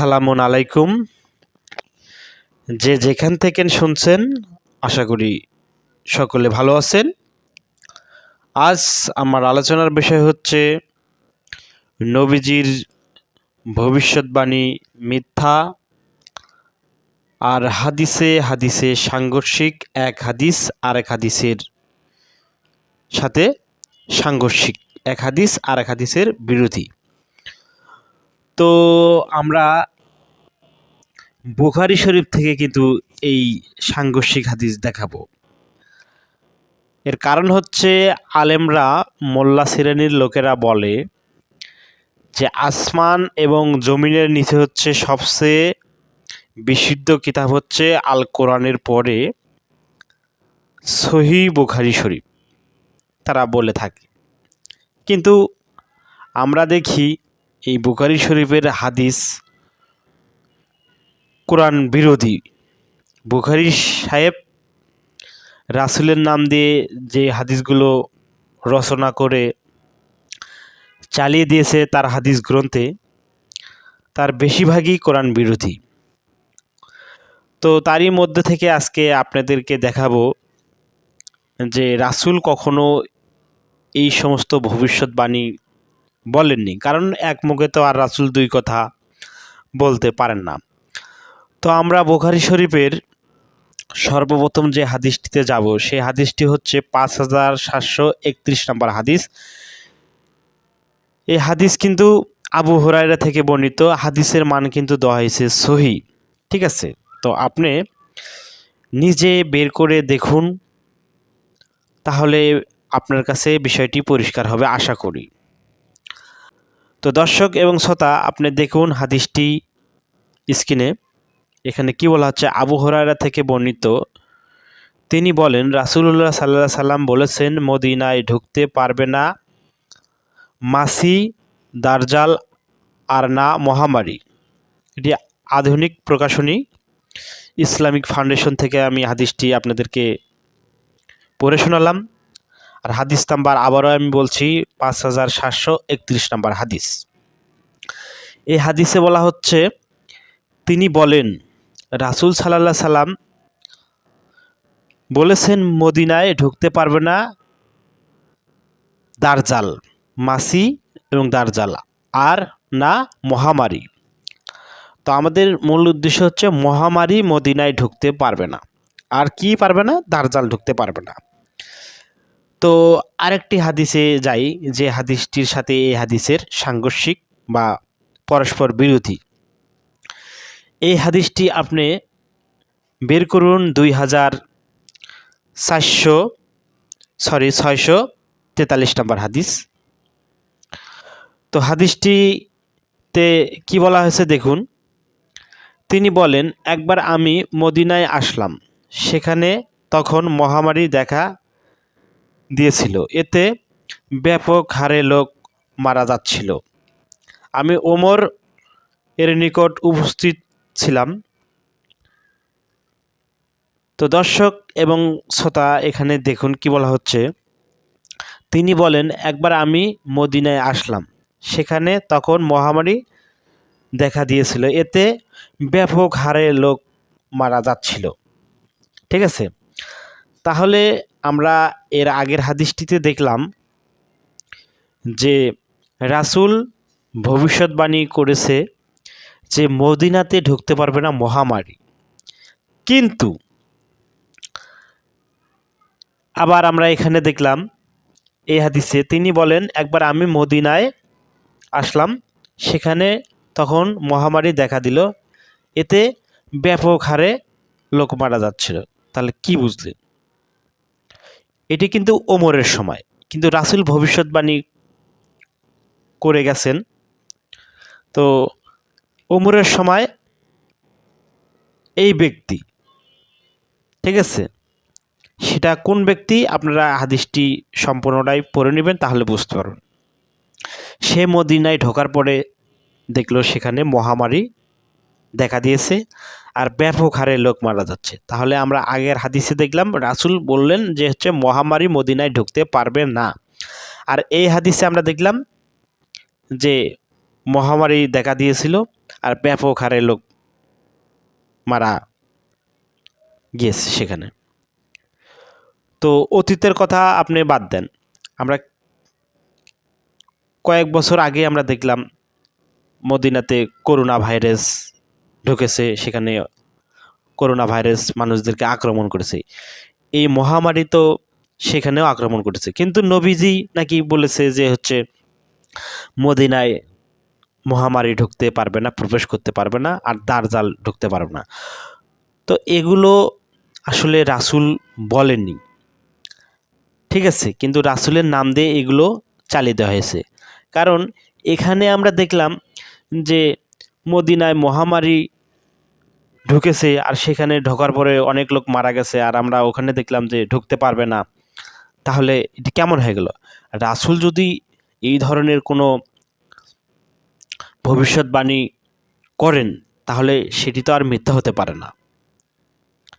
আসসালামু আলাইকুম। যে যেখান থেকে শুনছেন, আশা করি সকলে ভালো আছেন। আজ আমার আলোচনার বিষয় হচ্ছে নবীজির ভবিষ্যৎবাণী মিথ্যা আর হাদিসে হাদিসে সাংঘর্ষিক, এক হাদিস আর এক হাদিসের সাথে সাংঘর্ষিক, এক হাদিস আর এক হাদিসের বিরোধী। তো আমরা বুখারি শরীফ থেকে কিন্তু এই সাংঘর্ষিক হাদিস দেখাবো। এর কারণ হচ্ছে আলেমরা মোল্লা শ্রেণির লোকেরা বলে যে আসমান এবং জমিনের নিচে হচ্ছে সবচেয়ে বিশুদ্ধ কিতাব হচ্ছে আল কোরআনের পরে সহি বুখারি শরীফ। তারা বলে থাকে। কিন্তু আমরা দেখি এই বুখারি শরীফের হাদিস কোরআন বিরোধী। বুখারি সাহেব রাসুলের নাম দিয়ে যে হাদিসগুলো রচনা করে চালিয়ে দিয়েছে তার হাদিস গ্রন্থে, তার বেশিরভাগই কোরআন বিরোধী। তো তারই মধ্যে থেকে আজকে আপনাদেরকে দেখাবো যে রাসুল কখনো এই সমস্ত ভবিষ্যৎবাণী বলেননি। কারণ এক মুখে তো আর রাসুল দুই কথা বলতে পারেন না। তো আমরা বোখারি শরীফের সর্বপ্রথম যে হাদিসটিতে যাব, সেই হাদিসটি হচ্ছে পাঁচ হাজার সাতশো একত্রিশ নম্বর হাদিস। এই হাদিস কিন্তু আবু হরাইরা থেকে বর্ণিত, হাদিসের মান কিন্তু দেওয়া হয়েছে সহি। ঠিক আছে? তো আপনি নিজে বের করে দেখুন, তাহলে আপনার কাছে বিষয়টি পরিষ্কার হবে, আশা করি। তো দর্শক এবং শ্রোতা, আপনি দেখুন হাদিসটি স্ক্রিনে। এখানে কি বলা হচ্ছে, আবু হরাইরা থেকে বর্ণিত। তিনি বলেন, রাসুলুল্লাহ সাল্লাহ সাল্লাম বলেছেন, মদিনায় ঢুকতে পারবে না মাসি, দারজাল আর না মহামারী। এটি আধুনিক প্রকাশনী। ইসলামিক ফাউন্ডেশন থেকে আমি হাদিসটি আপনাদেরকে পড়ে শোনালাম। আর হাদিস নাম্বার আবারও আমি বলছি পাঁচ হাজার সাতশো একত্রিশ নাম্বার হাদিস। এই হাদিসে বলা হচ্ছে, তিনি বলেন, রাসুল সাল্লাহ সাল্লাম বলেছেন, মদিনায় ঢুকতে পারবে না দারজাল, মাসি এবং দারজাল, আর না মহামারী। তো আমাদের মূল উদ্দেশ্য হচ্ছে, মহামারী মদিনায় ঢুকতে পারবে না। আর কি পারবে না? দারজাল ঢুকতে পারবে না। তো আরেকটি হাদিসে যাই যে হাদিসটির সাথে এই হাদিসের সাংঘর্ষিক বা পরস্পর বিরোধী। এই হাদিসটি আপনি বের করুন দুই হাজার চারশো, সরি, ছয়শো তেতাল্লিশ নম্বর হাদিস। তো হাদিসটিতে কি বলা হয়েছে দেখুন, তিনি বলেন, একবার আমি মদিনায় আসলাম, সেখানে তখন মহামারী দেখা দিয়েছিল। এতে ব্যাপক হারে লোক মারা যাচ্ছিল। আমি ওমর এর নিকট উপস্থিত ছিলাম। তো দর্শক এবং শ্রোতা, এখানে দেখুন কি বলা হচ্ছে। তিনি বলেন, একবার আমি মদিনায় আসলাম। সেখানে তখন মহামারী দেখা দিয়েছিল। এতে ব্যাপক হারে লোক মারা যাচ্ছিল। ঠিক আছে? তাহলে আমরা এর আগের হাদিসটিতে দেখলাম যে রাসুল ভবিষ্যৎবাণী করেছে যে মদিনাতে ঢুকতে পারবে না মহামারী। কিন্তু আবার আমরা এখানে দেখলাম এই হাদিসে তিনি বলেন, একবার আমি মদিনায় আসলাম, সেখানে তখন মহামারী দেখা দিল। এতে ব্যাপক হারে লোক মারা যাচ্ছিল। তাহলে কি বুঝলেন? এটি কিন্তু ওমরের সময়। কিন্তু রাসুল ভবিষ্যৎবাণী করে গেছেন। তো ওমরের সময় এই ব্যক্তি, ঠিক আছে? সেটা কোন ব্যক্তি? আপনারা হাদিসটি সম্পূর্ণটাই পড়ে নেবেন, তাহলে বুঝতে পারবেন। সে মদিনায় ঢোকার পরে দেখল সেখানে মহামারী দেখা দিয়েছে। আর ব্যাপক হারে লোক মারা যাচ্ছে। তাহলে আমরা আগের হাদিসে দেখলাম, রাসুল বললেন যে হচ্ছে মহামারী মদিনায় ঢুকতে পারবে না। আর এই হাদিসে আমরা দেখলাম যে মহামারী দেখা দিয়েছিল আর ব্যাপক হারে লোক মারা গিয়েছে সেখানে। তো অতীতের কথা আপনি বাদ দেন। আমরা কয়েক বছর আগে আমরা দেখলাম মদিনাতে করোনা ভাইরাস ঢুকেছে, সেখানে করোনা ভাইরাস মানুষদেরকে আক্রমণ করেছে। এই মহামারী তো সেখানেও আক্রমণ করেছে। কিন্তু নবীজি নাকি বলেছে যে হচ্ছে, মদিনায় মহামারী ঢুকতে পারবে না, প্রবেশ করতে পারবে না, আর দারজাল ঢুকতে পারবে না। তো এগুলো আসলে রাসূল বলেননি। ঠিক আছে, কিন্তু রাসূলের নাম দিয়ে এগুলো চালিয়ে দেওয়া হয়েছে। কারণ এখানে আমরা দেখলাম যে মদিনায় মহামারী ঢুকেছে আর সেখানে ঢোকার পরে অনেক লোক মারা গেছে আর আমরা ওখানে দেখলাম যে ঢুকতে পারবে না। তাহলে এটি কেমন হয়ে গেল? রাসূল যদি এই ধরনের কোনো ভবিষ্যৎবাণী করেন, তাহলে সেটি তো আর মিথ্যা হতে পারে না।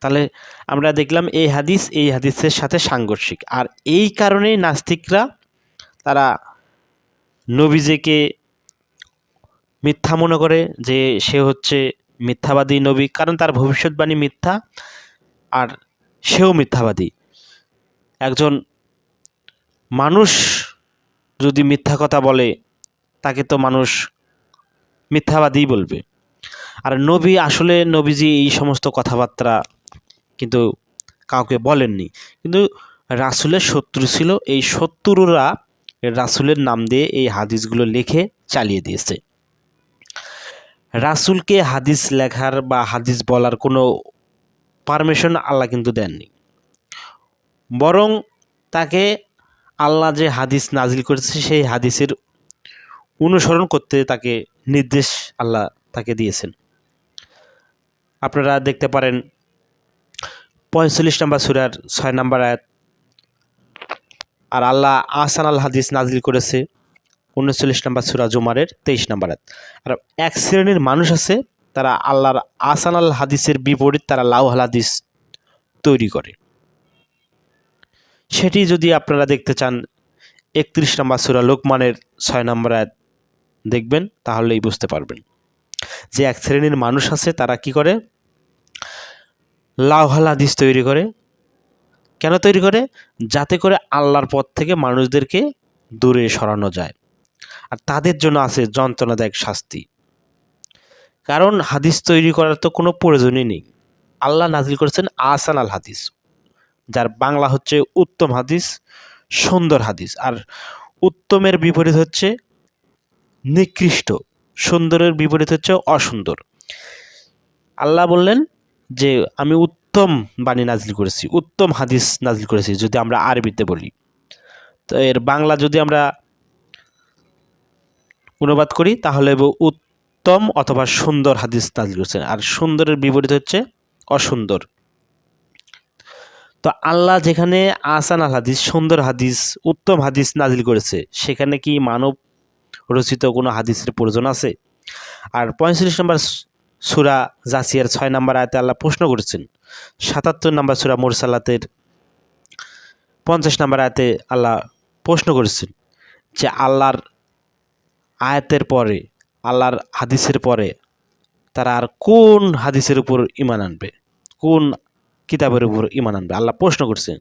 তাহলে আমরা দেখলাম এই হাদিস, এই হাদিসের সাথে সাংঘর্ষিক। আর এই কারণেই নাস্তিকরা, তারা নবীজিকে মিথ্যা মনে করে যে সে হচ্ছে মিথ্যাবাদী নবী, কারণ তার ভবিষ্যৎবাণী মিথ্যা আর সেও মিথ্যাবাদী। একজন মানুষ যদি মিথ্যা কথা বলে, তাকে তো মানুষ মিথ্যাবাদীই বলবে। আর নবী আসলে নবীজি এই সমস্ত কথাবার্তা কিন্তু কাউকে বলেননি। কিন্তু রাসূলের শত্রু ছিল, এই শত্রুরা রাসূলের নাম দিয়ে এই হাদিসগুলো লিখে চালিয়ে দিয়েছে। রাসূলকে হাদিস লেখার বা হাদিস বলার কোনো পারমিশন আল্লাহ কিন্তু দেননি। বরং তাকে আল্লাহ যে হাদিস নাজিল করেছে, সেই হাদিসের অনুসরণ করতে তাকে নির্দেশ আল্লাহ তাকে দিয়েছেন। আপনারা দেখতে পারেন পঁয়তাল্লিশ নম্বর সুরার ছয় নম্বর আয়াত, আর আল্লাহ আসান আল হাদিস নাজিল করেছে। উনচল্লিশ নম্বর সুরা জুমারের তেইশ নম্বর আর এক শ্রেণির মানুষ আছে, তারা আল্লাহর আসান আল হাদিসের বিপরীত তারা লাউ হাদিস তৈরি করে। সেটি যদি আপনারা দেখতে চান, একত্রিশ নম্বর সুরা লোকমানের ছয় নম্বর দেখবেন, তাহলেই বুঝতে পারবেন যে এক শ্রেণির মানুষ আছে, তারা কি করে? লাউহাল হাদিস তৈরি করে। কেন তৈরি করে? যাতে করে আল্লাহর পথ থেকে মানুষদেরকে দূরে সরানো যায়। আর তাদের জন্য আছে যন্ত্রণাদায়ক শাস্তি। কারণ হাদিস তৈরি করার তো কোনো প্রয়োজনই নেই। আল্লাহ নাজিল করেছেন আসান আল হাদিস, যার বাংলা হচ্ছে উত্তম হাদিস, সুন্দর হাদিস। আর উত্তমের বিপরীত হচ্ছে নিকৃষ্ট, সুন্দরের বিপরীত হচ্ছে অসুন্দর। আল্লাহ বললেন যে, আমি উত্তম বাণী নাজিল করেছি, উত্তম হাদিস নাজিল করেছি যদি আমরা আরবিতে বলি। তো এর বাংলা যদি আমরা অনুবাদ করি, তাহলে উত্তম অথবা সুন্দর হাদিস নাজিল করছেন আর সুন্দরের বিপরীত হচ্ছে অসুন্দর। তো আল্লাহ যেখানে আসান আল হাদিস, সুন্দর হাদিস, উত্তম হাদিস নাজিল করেছে, সেখানে কি মানব রচিত কোনো হাদিসের প্রয়োজন আছে? আর পঁয়ত্রিশ নম্বর সুরা জাসিয়ার ছয় নম্বর আয়তে আল্লাহ প্রশ্ন করেছেন, সাতাত্তর নম্বর সুরা মোরসালাতের পঞ্চাশ নম্বর আয়তে আল্লাহ প্রশ্ন করেছেন যে আল্লাহর আয়াতের পরে, আল্লাহর হাদিসের পরে তারা আর কোন হাদিসের উপর ইমান আনবে? কোন কিতাবের উপর ইমান আনবে? আল্লাহ প্রশ্ন করছেন।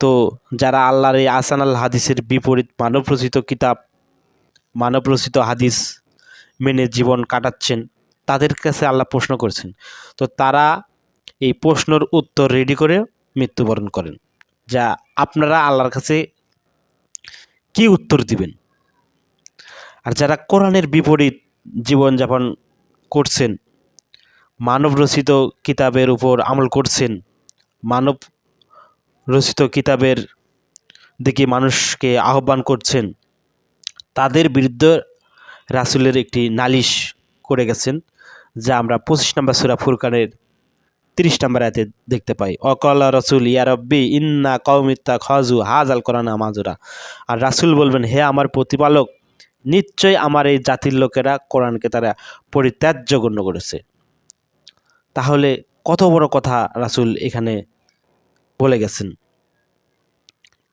তো যারা আল্লাহর এই আসান আল হাদিসের বিপরীত মানব রচিত কিতাব, মানব রচিত হাদিস মেনে জীবন কাটাচ্ছেন, তাদের কাছে আল্লাহ প্রশ্ন করেছেন। তো তারা এই প্রশ্নর উত্তর রেডি করে মৃত্যুবরণ করেন। যা আপনারা আল্লাহর কাছে কি উত্তর দিবেন? আর যারা কোরআনের বিপরীত জীবনযাপন করছেন মানব রচিত কিতাবের উপর আমল করছেন মানব রচিত কিতাবের দিকে মানুষকে আহ্বান করছেন, তাদের বিরুদ্ধে রাসুলের একটি নালিশ করে গেছেন, যা আমরা পঁচিশ নম্বর সুরা ফুরকানের তিরিশ নম্বর আয়তে দেখতে পাই। অকল রসুল, ইয়া রব্বি, ইন্না কৌমিত্তা খজু হাজ আল কোরআনা মাজুরা আর রাসুল বলবেন, হে আমার প্রতিপালক নিশ্চয় আমার এই জাতির লোকেরা কোরআনকে তারা পরিত্যাজ্য গণ্য করেছে। তাহলে কত বড় কথা রাসুল এখানে বলে গেছেন?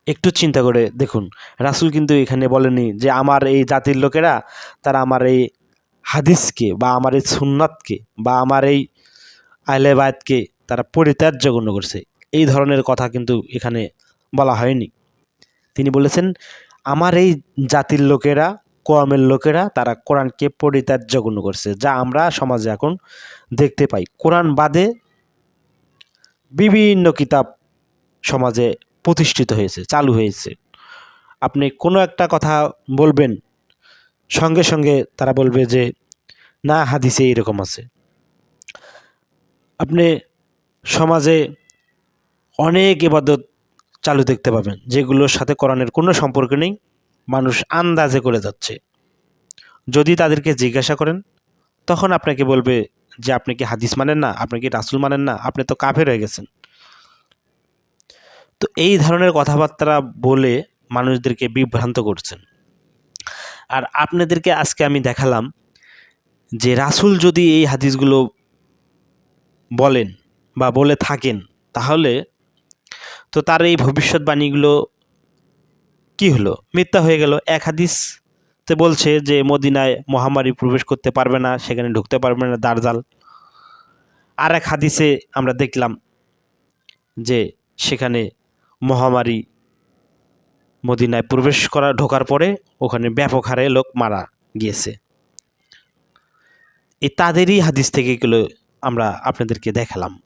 একটু চিন্তা করে দেখুন, রাসুল কিন্তু এখানে বলেনি যে আমার এই জাতির লোকেরা, তারা আমার এই হাদিসকে বা আমার এই সুন্নাতকে বা আমার এই আহলেবায়তকে তারা পরিত্যাজ্য গণ্য করছে। এই ধরনের কথা কিন্তু এখানে বলা হয়নি। তিনি বলেছেন, আমার এই জাতির লোকেরা কোয়ামের লোকেরা তারা কোরআনকে পরিত্যাজ্য গণ্য করছে, যা আমরা সমাজে এখন দেখতে পাই। কোরআন বাদে বিভিন্ন কিতাব সমাজে প্রতিষ্ঠিত হয়েছে, চালু হয়েছে। আপনি কোনো একটা কথা বলবেন, সঙ্গে সঙ্গে তারা বলবে যে, না, হাদিসে এরকম আছে। আপনি সমাজে অনেক এবাদত চালু দেখতে পাবেন, যেগুলোর সাথে কোরআনের কোনো সম্পর্ক নেই। মানুষ আন্দাজে করে যাচ্ছে। যদি তাদেরকে জিজ্ঞাসা করেন, তখন আপনাকে বলবে যে, আপনি কি হাদিস মানেন না? আপনি কি রাসুল মানেন না? আপনি তো কাফের হয়ে গেছেন। তো এই ধরনের কথাবার্তা বলে মানুষদেরকে বিভ্রান্ত করছেন। আর আপনাদেরকে আজকে আমি দেখালাম যে, রাসুল যদি এই হাদিসগুলো বলেন বা বলে থাকেন, তাহলে তো তার এই ভবিষ্যৎবাণীগুলো কি হলো? মিথ্যা হয়ে গেল। এক হাদিসতে বলছে যে, মদিনায় মহামারী প্রবেশ করতে পারবে না, সেখানে ঢুকতে পারবে না দারজাল। আর এক হাদিসে আমরা দেখলাম যে, সেখানে মহামারী মদিনায় প্রবেশ করা, ঢোকার পরে ওখানে ব্যাপক হারে লোক মারা গিয়েছে। এই তাদেরই হাদিস থেকে এগুলো আমরা আপনাদেরকে দেখালাম।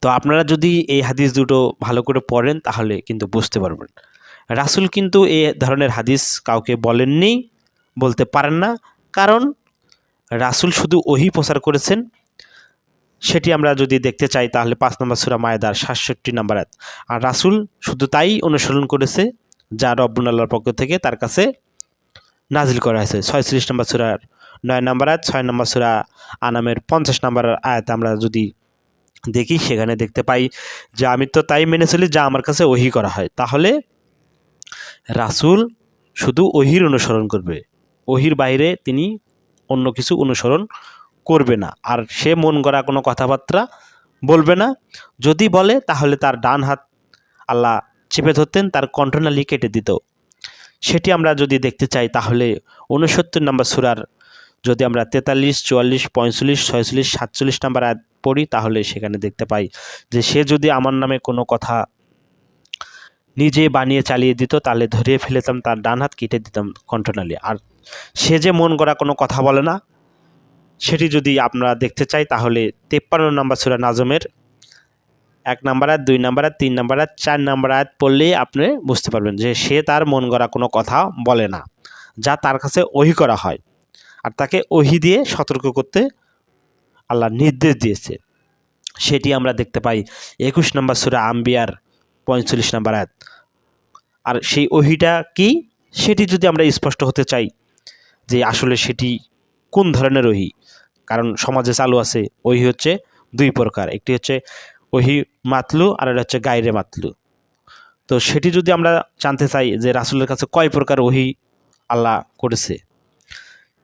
তো আপনারা যদি এই হাদিস দুটো ভালো করে পড়েন, তাহলে কিন্তু বুঝতে পারবেন। রাসুল কিন্তু এ ধরনের হাদিস কাউকে বলেননি, বলতে পারেন না। কারণ রাসুল শুধু ওহি প্রচার করেছেন। সেটি আমরা যদি দেখতে চাই তাহলে পাঁচ নম্বর সুরা মায়েদার সাতষট্টি নাম্বার আয়াত। আর রাসুল শুধু তাই অনুসরণ করেছে, যা রব্বুল আল্লাহর পক্ষ থেকে তার কাছে নাজিল করা হয়েছে। ছয়ত্রিশ নম্বর সুরার নয় নম্বর আয়াত, ছয় নম্বর সুরা আনামের পঞ্চাশ নম্বর আয়াত আমরা যদি দেখি, সেখানে দেখতে পাই যে আমি তো তাই মেনে চলি যা আমার কাছে ওহি করা হয়। তাহলে রাসুল শুধু ওহির অনুসরণ করবে। ওহির বাইরে তিনি অন্য কিছু অনুসরণ করবে না। আর সে মন গড়া কোনো কথাবার্তা বলবে না। যদি বলে, তাহলে তার ডান হাত আল্লাহ চেপে ধরতেন, তার কণ্ঠনালী কেটে দিত। সেটি আমরা যদি দেখতে চাই, তাহলে উনসত্তর নম্বর সুরার যদি আমরা তেতাল্লিশ, চুয়াল্লিশ, পঁয়তাল্লিশ, ছয়চল্লিশ, সাতচল্লিশ নাম্বার পড়ি, তাহলে সেখানে দেখতে পাই যে, সে যদি আমার নামে কোনো কথা নিজে বানিয়ে চালিয়ে দিত তাহলে ধরিয়ে ফেলেতাম, তার ডান হাত কেটে দিতাম কণ্ঠনালী। আর সে যে মন গড়া কোনো কথা বলে না, সেটি যদি আমরা দেখতে চাই, তাহলে তেপ্পান্ন নম্বর সুরা নাজমের এক নাম্বার আয়াত, দুই নাম্বার আয়াত, তিন নাম্বার আয়াত, চার নাম্বার আয়াত পড়লেই আপনি বুঝতে পারবেন যে সে তার মন গড়া কোনো কথা বলে না, যা তার কাছে ওহি করা হয়। আর তাকে ওহি দিয়ে সতর্ক করতে আল্লাহ নির্দেশ দিয়েছে। সেটি আমরা দেখতে পাই একুশ নম্বর সুরা আম্বিয়ার পঁয়তাল্লিশ নম্বর আয়াত। আর সেই ওহিটা কি? সেটি যদি আমরা স্পষ্ট হতে চাই যে আসলে সেটি কোন ধরনের ওহি? কারণ সমাজে চালু আছে, ওহি হচ্ছে দুই প্রকার। একটি হচ্ছে ওহি মাতলু আর এটা হচ্ছে গায়রে মাতলু। তো সেটি যদি আমরা জানতে চাই যে রাসুলের কাছে কয় প্রকার ওহি আল্লাহ করেছে,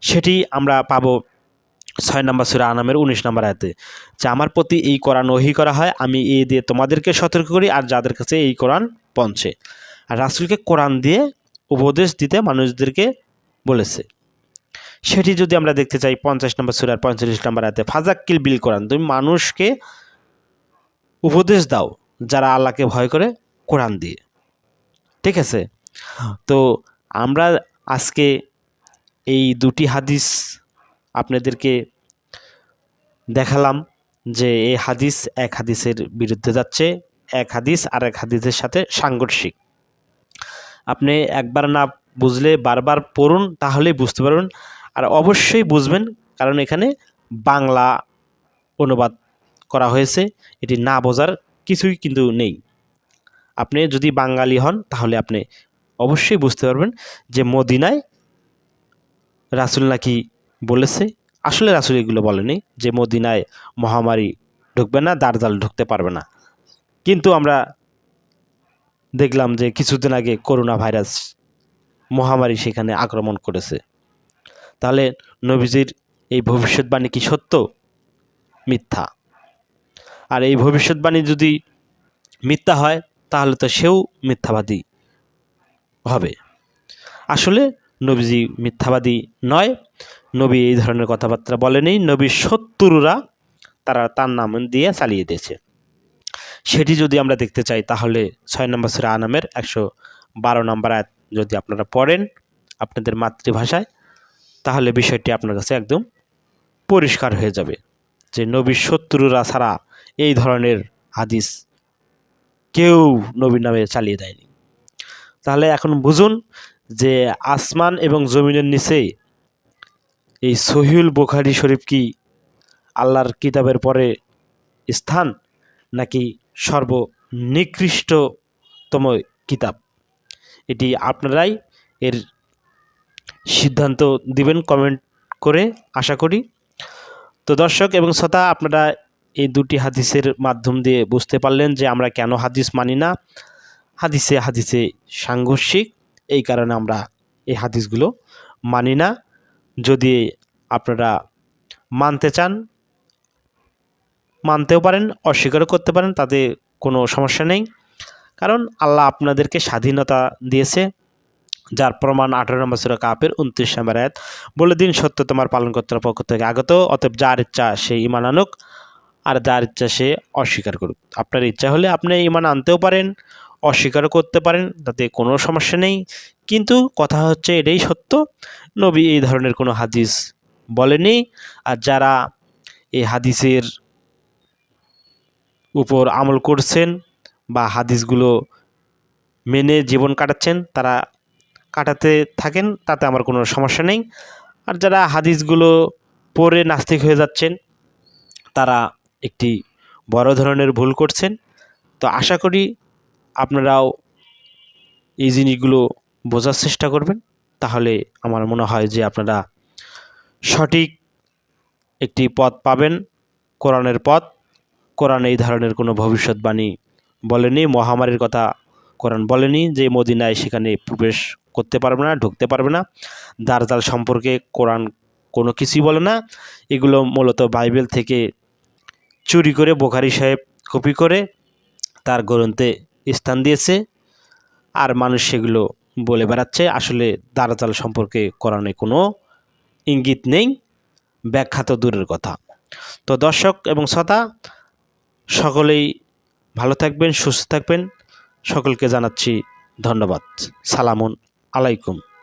সেটি আমরা পাবো ছয় নম্বর সুরা আনামের উনিশ নম্বর আয়াতে, যে আমার প্রতি এই কোরআন ওহি করা হয়, আমি এই দিয়ে তোমাদেরকে সতর্ক করি আর যাদের কাছে এই কোরআন পৌঁছে। আর রাসুলকে কোরআন দিয়ে উপদেশ দিতে মানুষদেরকে বলেছে। সেটি যদি আমরা দেখতে চাই, পঞ্চাশ নম্বর সুরার পঁয়তাল্লিশ নম্বর আয়াতে, ফাজাক্কিল বিল কোরআন, তুমি মানুষকে উপদেশ দাও যারা আল্লাহকে ভয় করে কোরআন দিয়ে। ঠিক আছে? তো আমরা আজকে এই দুটি হাদিস আপনাদেরকে দেখালাম যে এই হাদিস এক হাদিসের বিরুদ্ধে যাচ্ছে, এক হাদিস আর এক হাদিসের সাথে সাংঘর্ষিক। আপনি একবার না বুঝলে বারবার পড়ুন, তাহলেই বুঝতে পারবেন। আর অবশ্যই বুঝবেন, কারণ এখানে বাংলা অনুবাদ করা হয়েছে, এটি না বোঝার কিছুই কিন্তু নেই। আপনি যদি বাঙালি হন, তাহলে আপনি অবশ্যই বুঝতে পারবেন যে মদিনায় রাসুল নাকি বলেছে, আসলে রাসুল এগুলো বলেনি যে মদিনায় মহামারী ঢুকবে না, দারজাল ঢুকতে পারবে না। কিন্তু আমরা দেখলাম যে কিছুদিন আগে করোনা ভাইরাস মহামারী সেখানে আক্রমণ করেছে। তাহলে নবীজির এই ভবিষ্যৎবাণী কি সত্য? মিথ্যা। আর এই ভবিষ্যৎবাণী যদি মিথ্যা হয়, তাহলে তো সেও মিথ্যাবাদী হবে। আসলে নবীজি মিথ্যাবাদী নয়। নবী এই ধরনের কথাবার্তা বলেনি। নবী শত্রুরা তারা তার নাম দিয়ে চালিয়ে দিয়েছে। সেটি যদি আমরা দেখতে চাই, তাহলে ছয় নম্বর সুরা আনামের একশো বারো নম্বর আয়াত যদি আপনারা পড়েন আপনাদের মাতৃভাষায়, তাহলে বিষয়টি আপনার কাছে একদম পরিষ্কার হয়ে যাবে যে নবীর শত্রুরা ছাড়া এই ধরনের হাদিস কেউ নবীর নামে চালিয়ে দেয়নি। তাহলে এখন বুঝুন যে আসমান এবং জমিনের নিচে এই সহিউল বোখারি শরীফ কি আল্লাহর কিতাবের পরে স্থান নাকি সর্বনিকৃষ্টতম কিতাব? এটি আপনারাই এর সিদ্ধান্ত দিবেন কমেন্ট করে আশা করি। তো দর্শক এবং শ্রোতা, আপনারা এই দুটি হাদিসের মাধ্যম দিয়ে বুঝতে পারলেন যে আমরা কেন হাদিস মানি না। হাদিসে হাদিসে সাংঘর্ষিক এই কারণে আমরা এই হাদিসগুলো মানি না। যদি আপনারা মানতে চান, মানতেও পারেন, অস্বীকারও করতে পারেন, তাতে কোনো সমস্যা নেই। কারণ আল্লাহ আপনাদেরকে স্বাধীনতা দিয়েছে, যার প্রমাণ আঠারো নম্বর সুরা কাপের উনত্রিশ নম্বর আয়াত। বলে দিন সত্য তোমার পালন কর্তার পক্ষ থেকে আগত, অতএব যার ইচ্ছা সে ইমান আনুক, আর যার ইচ্ছা সে অস্বীকার করুক। আপনার ইচ্ছা হলে আপনি ইমান আনতেও পারেন অস্বীকারও করতে পারেন, তাতে কোনো সমস্যা নেই। কিন্তু কথা হচ্ছে এটাই সত্য, নবী এই ধরনের কোনো হাদিস বলেনি আর যারা এই হাদিসের উপর আমল করছেন বা হাদিসগুলো মেনে জীবন কাটাচ্ছেন, তারা কাটাতে থাকেন, তাতে আমার কোনো সমস্যা নেই। আর যারা হাদিসগুলো পড়ে নাস্তিক হয়ে যাচ্ছেন, তারা একটি বড় ধরনের ভুল করছেন। তো আশা করি আপনারাও এই জিনিসগুলো বোঝার চেষ্টা করবেন। তাহলে আমার মনে হয় যে আপনারা সঠিক একটি পথ পাবেন, কোরআনের পথ। কোরআন এই ধরনের কোনো ভবিষ্যৎবাণী বলেনি, মহামারীর কথা কোরআন বলেনি যে মদিনায় সেখানে প্রবেশ করতে পারবে না, ঢুকতে পারবে না। দারজাল সম্পর্কে কোরআন কোনো কিছুই বলে না। এগুলো মূলত বাইবেল থেকে চুরি করে বোখারি সাহেব কপি করে তার গ্রন্থে স্থান দিয়েছে আর মানুষ সেগুলো বলে বেড়াচ্ছে। আসলে দারাজাল সম্পর্কে কোরআনে কোনো ইঙ্গিত নেই, ব্যাখ্যা তো দূরের কথা। তো দর্শক এবং শ্রোতা, সকলেই ভালো থাকবেন, সুস্থ থাকবেন। সকলকে জানাচ্ছি ধন্যবাদ। সালামুন আলাইকুম।